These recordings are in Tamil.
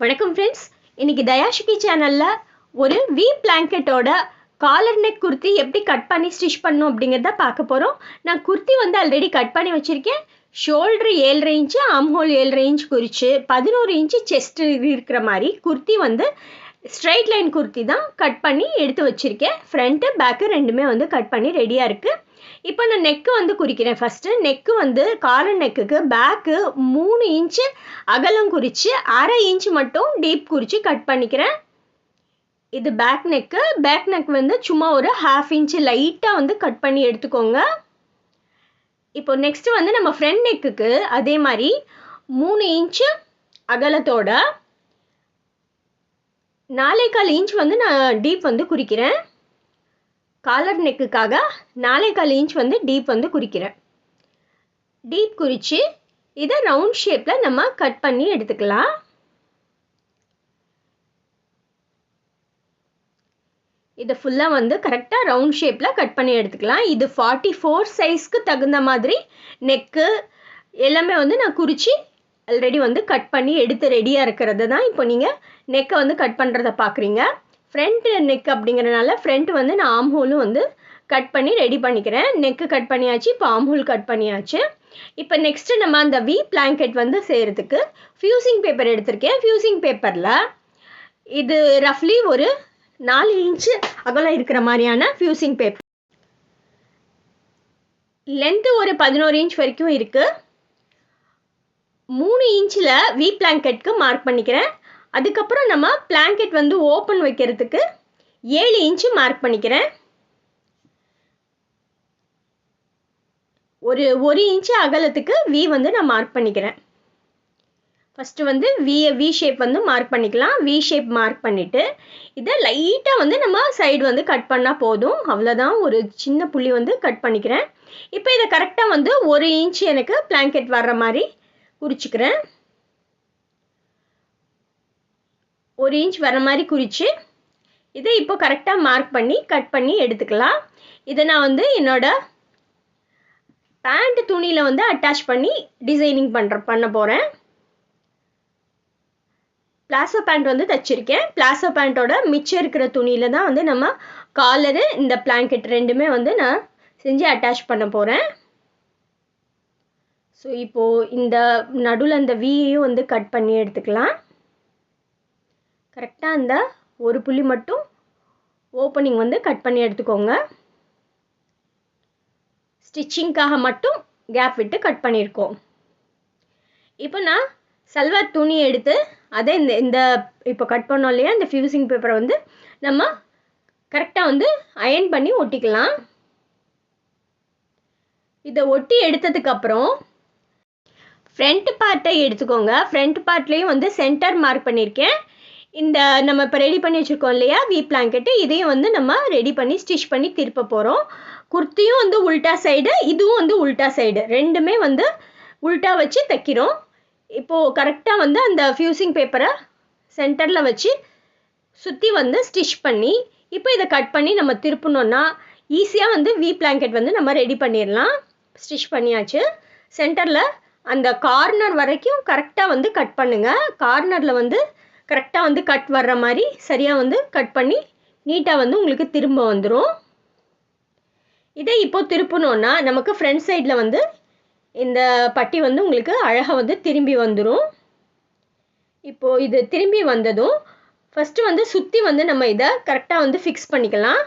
வணக்கம் ஃப்ரெண்ட்ஸ் இன்னைக்கு தயாஷிகி சேனலில் ஒரு வி பிளாங்கெட்டோட காலர் நெக் குர்த்தி எப்படி கட் பண்ணி ஸ்டிச் பண்ணும் அப்படிங்கிறத பார்க்க போகிறோம் நான் குர்த்தி வந்து ஆல்ரெடி கட் பண்ணி வச்சுருக்கேன். ஷோல்ட்ரு ஏழரை இன்ச்சு ஆம்ஹோல் ஏழரை இன்ச் குறித்து பதினோரு இன்ச்சு செஸ்ட் இருக்கிற மாதிரி குர்த்தி வந்து ஸ்ட்ரைட் லைன் குர்த்தி தான் கட் பண்ணி எடுத்து வச்சுருக்கேன். ஃப்ரண்ட்டு பேக்கு ரெண்டுமே வந்து கட் பண்ணி ரெடியாக இருக்குது இப்போ நான் நெக்கு வந்து குறிக்கிறேன். ஃபஸ்ட்டு நெக்கு வந்து காலர் நெக்குக்கு பேக்கு மூணு இன்ச்சு அகலம் குறித்து அரை இன்ச் மட்டும் டீப் குறித்து கட் பண்ணிக்கிறேன். இது பேக் நெக்கு பேக் நெக் வந்து சும்மா ஒரு ஹாஃப் இன்ச்சு லைட்டாக வந்து கட் பண்ணி எடுத்துக்கோங்க. இப்போ நெக்ஸ்ட்டு வந்து நம்ம ஃப்ரண்ட் நெக்குக்கு அதே மாதிரி மூணு இன்ச்சு அகலத்தோட நாலேகால் இன்ச் வந்து நான் டீப் வந்து குறிக்கிறேன். காலர் நெக்குக்காக நாலேகால் இன்ச் வந்து டீப் வந்து குறிக்கிறேன். டீப் குறித்து இதை ரவுண்ட் ஷேப்பில் நம்ம கட் பண்ணி எடுத்துக்கலாம். இதை ஃபுல்லாக வந்து கரெக்டாக ரவுண்ட் ஷேப்பில் கட் பண்ணி எடுத்துக்கலாம். இது ஃபார்ட்டி ஃபோர் சைஸ்க்கு தகுந்த மாதிரி நெக்கு எல்லாமே வந்து நான் குறித்து ஆல்ரெடி வந்து கட் பண்ணி எடுத்து ரெடியாக இருக்கிறது தான். இப்போ நீங்கள் நெக்கை வந்து கட் பண்ணுறத பார்க்குறீங்க. ஃப்ரண்ட் நெக் அப்படிங்கிறனால ஃப்ரண்ட் வந்து நான் ஆம் ஹோலும் வந்து கட் பண்ணி ரெடி பண்ணிக்கிறேன். நெக்கு கட் பண்ணியாச்சு இப்போ ஆம் ஹோல் கட் பண்ணியாச்சு. இப்போ நெக்ஸ்ட்டு நம்ம அந்த வி பிளாங்கெட் வந்து செய்கிறதுக்கு ஃபியூசிங் பேப்பர் எடுத்திருக்கேன். ஃபியூசிங் பேப்பரில் இது ரஃப்லி ஒரு நாலு இன்ச்சு அகலம் இருக்கிற மாதிரியான ஃபியூசிங் பேப்பர் லென்த்து ஒரு பதினோரு இன்ச் வரைக்கும் இருக்குது மூணு இன்ச்சில் வி பிளாங்கெட்க்கு மார்க் பண்ணிக்கிறேன். அதுக்கப்புறம் நம்ம பிளாங்கெட் வந்து ஓப்பன் வைக்கிறதுக்கு ஏழு இன்ச்சு மார்க் பண்ணிக்கிறேன். ஒரு ஒரு இன்ச்சு அகலத்துக்கு வி வந்து நான் மார்க் பண்ணிக்கிறேன். ஃபஸ்ட்டு வந்து வி வி ஷேப் வந்து மார்க் பண்ணிக்கலாம். வி ஷேப் மார்க் பண்ணிவிட்டு இதை லைட்டாக வந்து நம்ம சைடு வந்து கட் பண்ணால் போதும். அவ்வளோதான் ஒரு சின்ன புள்ளி வந்து கட் பண்ணிக்கிறேன். இப்போ இதை கரெக்டாக வந்து ஒரு இன்ச் எனக்கு பிளாங்கெட் வர்ற மாதிரி குறிச்சிக்கிறேன். ஒரு இன்ச் வர மாதிரி குறித்து இதை இப்போ கரெக்டாக மார்க் பண்ணி கட் பண்ணி எடுத்துக்கலாம். இதை நான் வந்து என்னோட பேண்ட் துணியில் வந்து அட்டாச் பண்ணி டிசைனிங் பண்ணுற பண்ண போகிறேன் பிளாசோ பேண்ட் வந்து தைச்சிருக்கேன். பிளாசோ பேண்ட்டோட மிச்சம் இருக்கிற துணியில் தான் வந்து நம்ம காலரு இந்த பிளாங்கெட் ரெண்டுமே வந்து நான் செஞ்சு அட்டாச் பண்ண போகிறேன் ஸோ இப்போது இந்த நடுவில் அந்த வீயையும் வந்து கட் பண்ணி எடுத்துக்கலாம். கரெக்டாக அந்த ஒரு புள்ளி மட்டும் ஓப்பனிங் வந்து கட் பண்ணி எடுத்துக்கோங்க. ஸ்டிச்சிங்க்காக மட்டும் கேப் விட்டு கட் பண்ணியிருக்கோம். இப்போ நான் சல்வார் துணி எடுத்து அதை இந்த இந்த இப்போ கட் பண்ணோம் இல்லையா இந்த ஃபியூசிங் பேப்பரை வந்து நம்ம கரெக்டாக வந்து அயன் பண்ணி ஒட்டிக்கலாம். இதை ஒட்டி எடுத்ததுக்கப்புறம் ஃப்ரண்ட் பார்ட்டை எடுத்துக்கோங்க. ஃப்ரண்ட் பார்ட்லேயும் வந்து சென்டர் மார்க் பண்ணியிருக்கேன். இந்த நம்ம இப்போ ரெடி பண்ணி வச்சுருக்கோம் இல்லையா வி பிளாங்கெட்டு இதையும் வந்து நம்ம ரெடி பண்ணி ஸ்டிச் பண்ணி திருப்ப போகிறோம் குர்த்தியும் வந்து உல்ட்டா சைடு இதுவும் வந்து உல்ட்டா சைடு ரெண்டுமே வந்து உல்ட்டா வச்சு தைக்கிறோம். இப்போது கரெக்டாக வந்து அந்த ஃபியூசிங் பேப்பரை சென்டரில் வச்சு சுற்றி வந்து ஸ்டிச் பண்ணி இப்போ இதை கட் பண்ணி நம்ம திருப்பினோன்னா ஈஸியாக வந்து வி பிளாங்கெட் வந்து நம்ம ரெடி பண்ணிடலாம். ஸ்டிச் பண்ணியாச்சு. சென்டரில் அந்த கார்னர் வரைக்கும் கரெக்டாக வந்து கட் பண்ணுங்கள் கார்னரில் வந்து கரெக்டாக வந்து கட் வர்ற மாதிரி சரியாக வந்து கட் பண்ணி நீட்டாக வந்து உங்களுக்கு திரும்ப வந்துடும் இதை இப்போ திருப்பணுன்னா நமக்கு ஃப்ரண்ட் சைடில் வந்து இந்த பட்டி வந்து உங்களுக்கு அழகாக வந்து திரும்பி வந்துடும் இப்போது இது திரும்பி வந்ததும் ஃபஸ்ட்டு வந்து சுற்றி வந்து நம்ம இதை கரெக்டாக வந்து ஃபிக்ஸ் பண்ணிக்கலாம்.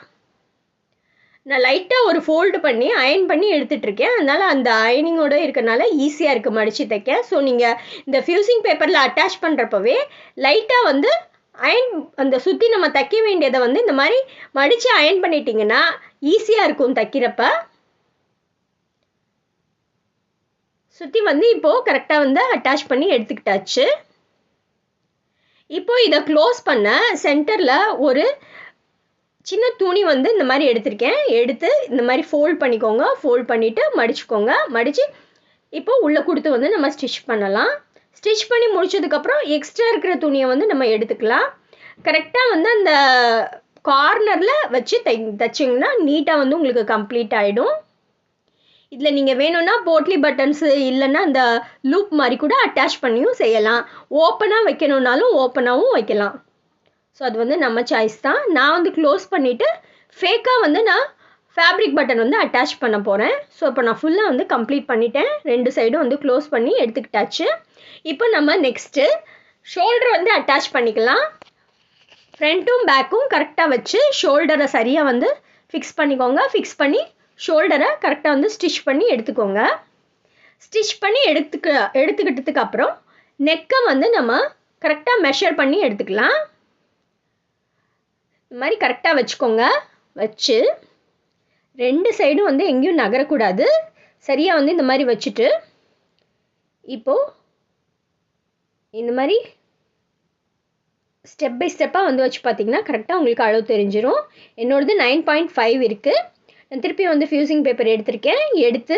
நான் லைட்டாக ஒரு ஃபோல்டு பண்ணி அயன் பண்ணி எடுத்துட்ருக்கேன் அதனால் அந்த அயனிங்கோடு இருக்கனால ஈஸியாக இருக்குது மடித்து தைக்க. ஸோ நீங்கள் இந்த ஃபியூசிங் பேப்பரில் அட்டாச் பண்ணுறப்பவே லைட்டாக வந்து அயன் அந்த சுற்றி நம்ம தைக்க வேண்டியதை வந்து இந்த மாதிரி மடித்து அயன் பண்ணிட்டீங்கன்னா ஈஸியாக இருக்கும் தைக்கிறப்ப. சுற்றி வந்து இப்போது கரெக்டாக வந்து அட்டாச் பண்ணி எடுத்துக்கிட்டாச்சு. இப்போது இதை க்ளோஸ் பண்ண சென்டரில் ஒரு சின்ன துணி வந்து இந்த மாதிரி எடுத்திருக்கேன். எடுத்து இந்த மாதிரி ஃபோல்ட் பண்ணிக்கோங்க. ஃபோல்ட் பண்ணிவிட்டு மடிச்சுக்கோங்க. மடித்து இப்போ உள்ளே கொடுத்து வந்து நம்ம ஸ்டிச் பண்ணலாம். ஸ்டிச் பண்ணி முடிச்சதுக்கப்புறம் எக்ஸ்ட்ரா இருக்கிற துணியை வந்து நம்ம எடுத்துக்கலாம். கரெக்டாக வந்து அந்த கார்னரில் வச்சு தை தைச்சிங்கன்னா நீட்டாக வந்து உங்களுக்கு கம்ப்ளீட் ஆகிடும் இதில் நீங்கள் வேணும்னா போட்லி பட்டன்ஸு இல்லைன்னா அந்த லூப் மாதிரி கூட அட்டாச் பண்ணியும் செய்யலாம். ஓப்பனாக வைக்கணுன்னாலும் ஓப்பனாகவும் வைக்கலாம். ஸோ அது வந்து நம்ம சாய்ஸ் தான். நான் வந்து க்ளோஸ் பண்ணிவிட்டு ஃபேக்காக வந்து நான் ஃபேப்ரிக் பட்டன் வந்து அட்டாச் பண்ண போகிறேன் ஸோ இப்போ நான் ஃபுல்லாக வந்து கம்ப்ளீட் பண்ணிட்டேன். ரெண்டு சைடும் வந்து க்ளோஸ் பண்ணி எடுத்துக்கிட்டாச்சு. இப்போ நம்ம நெக்ஸ்ட்டு ஷோல்டர் வந்து அட்டாச் பண்ணிக்கலாம். ஃப்ரண்ட்டும் பேக்கும் கரெக்டாக வச்சு ஷோல்டரை சரியாக வந்து ஃபிக்ஸ் பண்ணிக்கோங்க. ஃபிக்ஸ் பண்ணி ஷோல்டரை கரெக்டாக வந்து ஸ்டிச் பண்ணி எடுத்துக்கோங்க. ஸ்டிச் பண்ணி எடுத்துக்க எடுத்துக்கிட்டதுக்கு அப்புறம் நெக்கை வந்து நம்ம கரெக்டாக மெஷர் பண்ணி எடுத்துக்கலாம். இந்த மாதிரி கரெக்டாக வச்சுக்கோங்க. வச்சு ரெண்டு சைடும் வந்து எங்கேயும் நகரக்கூடாது. சரியாக வந்து இந்த மாதிரி வச்சுட்டு இப்போது இந்த மாதிரி ஸ்டெப் பை ஸ்டெப்பாக வந்து வச்சு பார்த்தீங்கன்னா கரெக்டாக உங்களுக்கு அளவு தெரிஞ்சிடும் என்னோடது நைன் பாயிண்ட் ஃபைவ் இருக்குது நான் திருப்பி வந்து ஃபியூசிங் பேப்பர் எடுத்திருக்கேன். எடுத்து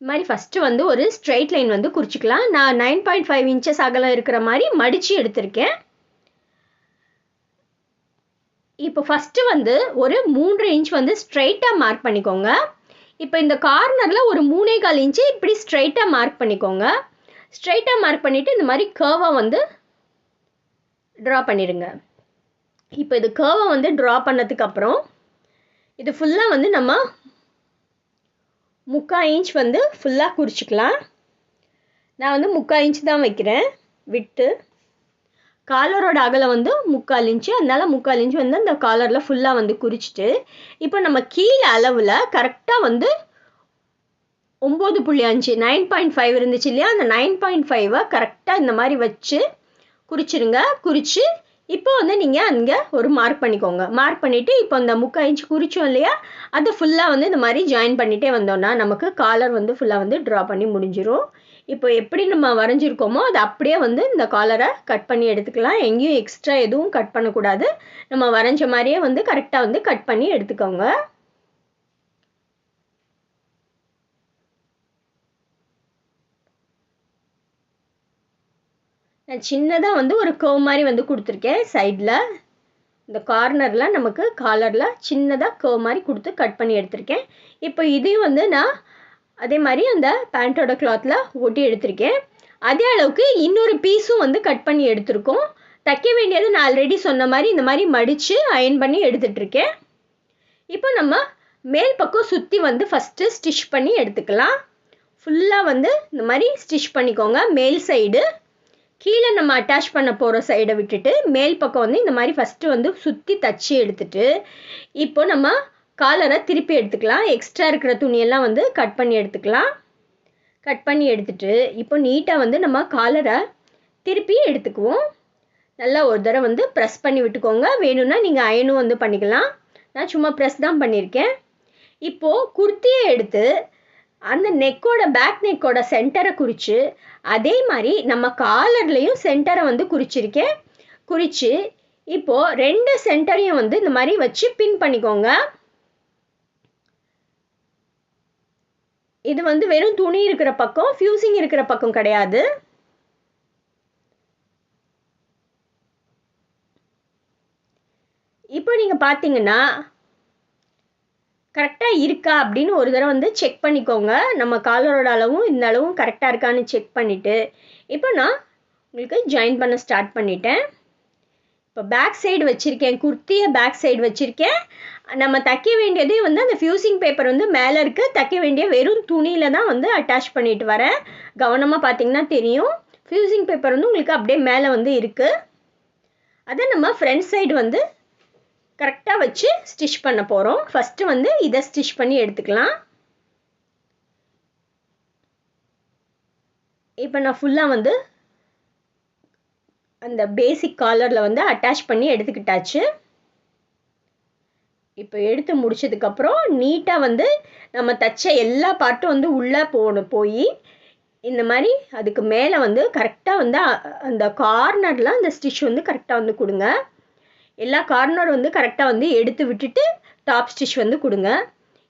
இது மாதிரி ஃபஸ்ட்டு வந்து ஒரு ஸ்ட்ரைட் லைன் வந்து குறிச்சிக்கலாம். நான் நைன் பாயிண்ட் ஃபைவ் இன்ச்சஸ் அகலம் இருக்கிற மாதிரி மடித்து எடுத்திருக்கேன். இப்போ ஃபஸ்ட்டு வந்து ஒரு மூன்று இன்ச் வந்து ஸ்ட்ரைட்டாக மார்க் பண்ணிக்கோங்க. இப்போ இந்த கார்னரில் ஒரு மூணே கால் இன்ச்சு இப்படி ஸ்ட்ரைட்டாக மார்க் பண்ணிக்கோங்க. ஸ்ட்ரைட்டாக மார்க் பண்ணிவிட்டு இந்த மாதிரி கேர்வாக வந்து ட்ரா பண்ணிடுங்க இப்போ இது கேர்வை வந்து ட்ரா பண்ணதுக்கப்புறம் இது ஃபுல்லாக வந்து நம்ம முக்கால் இன்ச் வந்து ஃபுல்லாக குறிச்சிக்கலாம். நான் வந்து முக்கால் இன்ச் தான் வைக்கிறேன். விட்டு காலரோட அகலம் வந்து முக்கால் இன்ச்சு அதனால முக்கால் இன்ச்சு வந்து அந்த காலரில் ஃபுல்லாக வந்து குறிச்சிட்டு இப்போ நம்ம கீழே அளவில் கரெக்டாக வந்து ஒம்பது புள்ளி அஞ்சு நைன் பாயிண்ட் ஃபைவ் இருந்துச்சு இல்லையா? அந்த நைன் பாயிண்ட் ஃபைவை கரெக்டாக இந்த மாதிரி வச்சு குறிச்சிருங்க. குறித்து இப்போ வந்து நீங்கள் அங்கே ஒரு மார்க் பண்ணிக்கோங்க. மார்க் பண்ணிவிட்டு இப்போ அந்த முக்கால் இன்ச் குறிச்சோம் இல்லையா? அதை ஃபுல்லாக வந்து இந்த மாதிரி ஜாயின் பண்ணிகிட்டே வந்தோன்னா நமக்கு காலர் வந்து ஃபுல்லாக வந்து ட்ரா பண்ணி முடிஞ்சிடும் இப்போ எப்படி நம்ம வரைஞ்சிருக்கோமோ அதை அப்படியே வந்து இந்த காலரை கட் பண்ணி எடுத்துக்கலாம். எங்கேயும் எக்ஸ்ட்ரா எதுவும் கட் பண்ணக்கூடாது. நம்ம வரைஞ்ச மாதிரியே வந்து கரெக்டாக வந்து கட் பண்ணி எடுத்துக்கோங்க. நான் சின்னதாக வந்து ஒரு கர்வ் மாதிரி வந்து கொடுத்துருக்கேன் சைடில் இந்த கார்னரில் நமக்கு காலரில் சின்னதாக கர்வ் மாதிரி கொடுத்து கட் பண்ணி எடுத்திருக்கேன். இப்போ இதையும் வந்து நான் அதே மாதிரி அந்த பேண்ட்டோட கிளாத்தில் ஒட்டி எடுத்திருக்கேன். அதே அளவுக்கு இன்னொரு பீஸும் வந்து கட் பண்ணி எடுத்திருக்கோம். தைக்க வேண்டியது நான் ஆல்ரெடி சொன்ன மாதிரி இந்த மாதிரி மடித்து அயன் பண்ணி எடுத்துட்ருக்கேன் இப்போ நம்ம மேல் பக்கம் சுற்றி வந்து ஃபஸ்ட்டு ஸ்டிச் பண்ணி எடுத்துக்கலாம். ஃபுல்லாக வந்து இந்த மாதிரி ஸ்டிச் பண்ணிக்கோங்க மேல் சைடு கீழே நம்ம அட்டாச் பண்ண போகிற சைடை விட்டுட்டு மேல் பக்கம் வந்து இந்த மாதிரி ஃபஸ்ட்டு வந்து சுற்றி தச்சு எடுத்துட்டு இப்போ நம்ம காலரை திருப்பி எடுத்துக்கலாம். எக்ஸ்ட்ரா இருக்கிற துணியெல்லாம் வந்து கட் பண்ணி எடுத்துக்கலாம். கட் பண்ணி எடுத்துட்டு இப்போ நீட்டாக வந்து நம்ம காலரை திருப்பி எடுத்துக்குவோம். நல்லா ஒரு தடவை வந்து ப்ரெஸ் பண்ணி விட்டுக்கோங்க. வேணும்னா நீங்கள் அயனும் வந்து பண்ணிக்கலாம். நான் சும்மா ப்ரெஸ் தான் பண்ணியிருக்கேன் இப்போது குர்த்தியை எடுத்து அந்த நெக்கோட பேக் நெக்கோட சென்டரை குறித்து அதே மாதிரி நம்ம காலர்லேயும் சென்டரை வந்து குறிச்சிருக்கேன். குறித்து இப்போது ரெண்டு சென்டரையும் வந்து இந்த மாதிரி வச்சு பின் பண்ணிக்கோங்க. இது வந்து வெறும் துணி இருக்கிற பக்கம் ஃபியூசிங் இருக்கிற பக்கம் கிடையாது. இப்போ நீங்கள் பார்த்தீங்கன்னா கரெக்டாக இருக்கா அப்படின்னு ஒரு தடவை வந்து செக் பண்ணிக்கோங்க. நம்ம காலரோட அளவும் இந்த அளவும் கரெக்டாக இருக்கான்னு செக் பண்ணிவிட்டு இப்போ நான் உங்களுக்கு ஜாயின் பண்ண ஸ்டார்ட் பண்ணிட்டேன். இப்போ பேக் சைடு வச்சுருக்கேன் குர்த்தியை பேக் சைடு வச்சுருக்கேன். நம்ம தைக்க வேண்டியதே வந்து அந்த ஃபியூசிங் பேப்பர் வந்து மேலே இருக்குது தைக்க வேண்டிய வெறும் துணியில் தான் வந்து அட்டாச் பண்ணிட்டு வரேன். கவனமாக பார்த்தீங்கன்னா தெரியும். ஃபியூசிங் பேப்பர் வந்து உங்களுக்கு அப்படியே மேலே வந்து இருக்குது அதை நம்ம ஃப்ரண்ட் சைடு வந்து கரெக்டாக வச்சு ஸ்டிச் பண்ண போகிறோம் ஃபஸ்ட்டு வந்து இதை ஸ்டிச் பண்ணி எடுத்துக்கலாம். இப்போ நான் ஃபுல்லாக வந்து அந்த பேசிக் காலரில் வந்து அட்டாச் பண்ணி எடுத்துக்கிட்டாச்சு. இப்போ எடுத்து முடிச்சதுக்கப்புறம் நீட்டாக வந்து நம்ம தைச்ச எல்லா பார்ட்டும் வந்து உள்ளே போகணும் போய் இந்த மாதிரி அதுக்கு மேலே வந்து கரெக்டாக வந்து அந்த கார்னரில் அந்த ஸ்டிச் வந்து கரெக்டாக வந்து கொடுங்க. எல்லா கார்னர் வந்து கரெக்டாக வந்து எடுத்து விட்டுட்டு டாப் ஸ்டிச் வந்து கொடுங்க.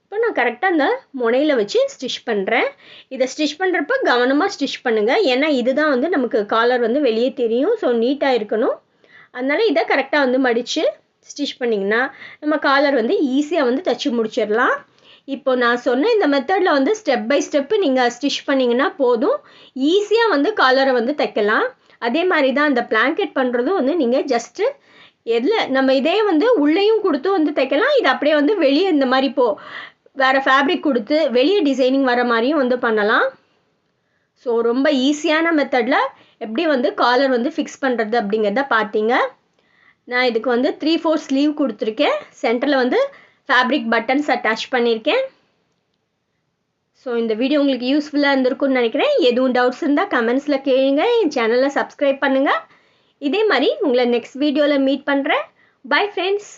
இப்போ நான் கரெக்டாக அந்த முனையில் வச்சு ஸ்டிச் பண்ணுறேன் இதை ஸ்டிச் பண்ணுறப்ப கவனமாக ஸ்டிச் பண்ணுங்கள் ஏன்னா இதுதான் வந்து நமக்கு காலர் வந்து வெளியே தெரியும். ஸோ நீட்டாக இருக்கணும். அதனால் இதை கரெக்டாக வந்து மடித்து ஸ்டிச் பண்ணிங்கன்னா நம்ம காலர் வந்து ஈஸியாக வந்து தைச்சி முடிச்சிடலாம். இப்போ நான் சொன்ன இந்த மெத்தடில் வந்து ஸ்டெப் பை ஸ்டெப்பு நீங்கள் ஸ்டிச் பண்ணிங்கன்னா போதும். ஈஸியாக வந்து காலரை வந்து தைக்கலாம். அதே மாதிரி தான் இந்த பிளாங்கெட் பண்ணுறதும் வந்து நீங்கள் ஜஸ்ட்டு எதில் நம்ம இதே வந்து உள்ளேயும் கொடுத்து வந்து தைக்கலாம். இது அப்படியே வந்து வெளியே இந்த மாதிரி போ வேறு ஃபேப்ரிக் கொடுத்து வெளியே டிசைனிங் வர மாதிரியும் வந்து பண்ணலாம். ஸோ ரொம்ப ஈஸியான மெத்தடில் எப்படி வந்து காலர் வந்து ஃபிக்ஸ் பண்ணுறது அப்படிங்கிறத பார்த்தீங்க நான் இதுக்கு வந்து த்ரீ ஃபோர் ஸ்லீவ் கொடுத்துருக்கேன். சென்டரில் வந்து ஃபேப்ரிக் பட்டன்ஸ் அட்டாச் பண்ணியிருக்கேன் ஸோ இந்த வீடியோ உங்களுக்கு யூஸ்ஃபுல்லாக இருந்திருக்கும்னு நினைக்கிறேன். எதுவும் டவுட்ஸ் இருந்தால் கமெண்ட்ஸில் கேளுங்க. என் சேனலை சப்ஸ்கிரைப் பண்ணுங்கள் இதே மாதிரி உங்களை நெக்ஸ்ட் வீடியோவில் மீட் பண்ணுறேன் பை ஃப்ரெண்ட்ஸ்